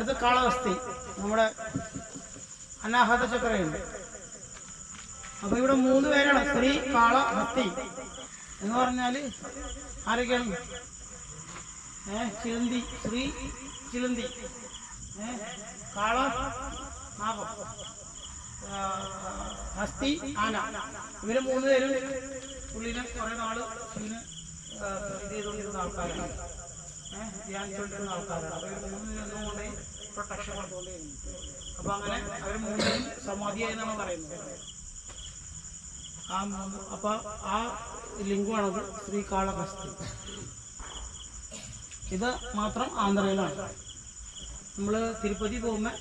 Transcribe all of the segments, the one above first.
അടുത്ത കാളഹസ്തി നമ്മുടെ അനാഹത ചക്രയുണ്ട്. അപ്പൊ ഇവിടെ മൂന്ന് പേരാണ്. സ്ത്രീ കാള ഹസ്തി എന്ന് പറഞ്ഞാൽ ആരൊക്കെയാണ്? ഏ ചിലന്തി. സ്ത്രീ ചിലന്തി. ഏ കാള ഹസ്തി ആന. ഇവർ മൂന്ന് പേരും പുള്ളിനെ കുറെ നാൾ ആ, ഇത് ചെയ്തുകൊണ്ടിരുന്ന ആൾക്കാരാണ്. ഏഹ് ധ്യാനിച്ചുകൊണ്ടിരുന്ന ആൾക്കാരാണ്. അപ്പൊ ഇവർ മൂന്ന് പേരും കൊണ്ട് പ്രൊട്ടക്ഷൻ കൊടുത്തുകൊണ്ടിരുന്നു അപ്പൊ അങ്ങനെ അവർ മൂന്നും സമാധിയായി എന്നാണ് പറയുന്നത്. ആ അപ്പൊ ആ ലിംഗമാണത് ശ്രീകാളഹസ്തി. ഇത് മാത്രം ആന്ധ്രയിലാണ്. നമ്മൾ തിരുപ്പതി പോകുമ്പോൾ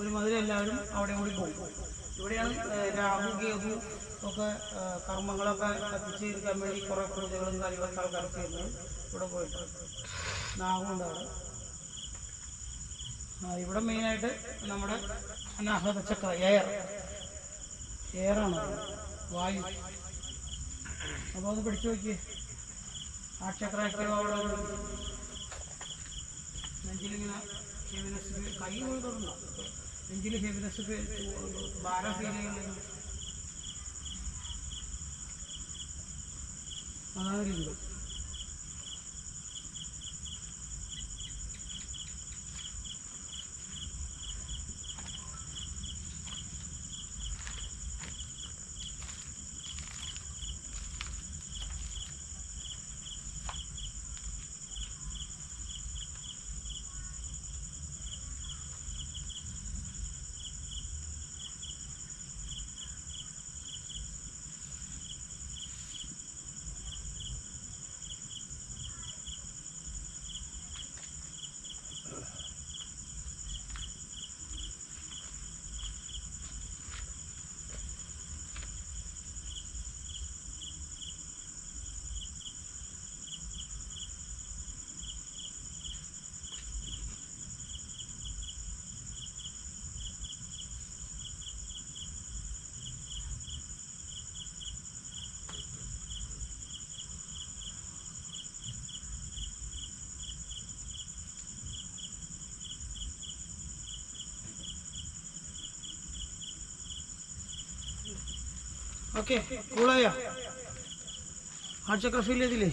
ഒരു മധുരം എല്ലാവരും അവിടെ കൂടി പോകും. ഇവിടെയാണ് രാഹു കേതു ഒക്കെ കർമ്മങ്ങളൊക്കെ കത്തിച്ച് തീർക്കാൻ വേണ്ടി കുറേ പൂജകളും കാര്യങ്ങളൊക്കെ ആൾക്കാർ ചെയ്യുന്നത് ഇവിടെ പോയിട്ട് നാഗുണ്ട് അവിടെ ആ, ഇവിടെ മെയിനായിട്ട് നമ്മുടെ അനാഹത ചക്ര എയർ എയറാണ് വായു. അപ്പോൾ അത് പിടിച്ചു നോക്കിയേ. ആ ചക്ര ആക്റ്റീവ് അവിടെ നെഞ്ചിലിങ്ങനെ ഹെവിനെസ് കൈ കൊണ്ട് തുടങ്ങും നെഞ്ചിൽ ഹെവിനെസ് ഭാരം ഫീൽ ചെയ്യുന്നത് അതാണ് ഓക്കെ കൂളായോ. ഹാർട്ട് ചക്ര ഫീൽ ചെയ്തില്ലേ?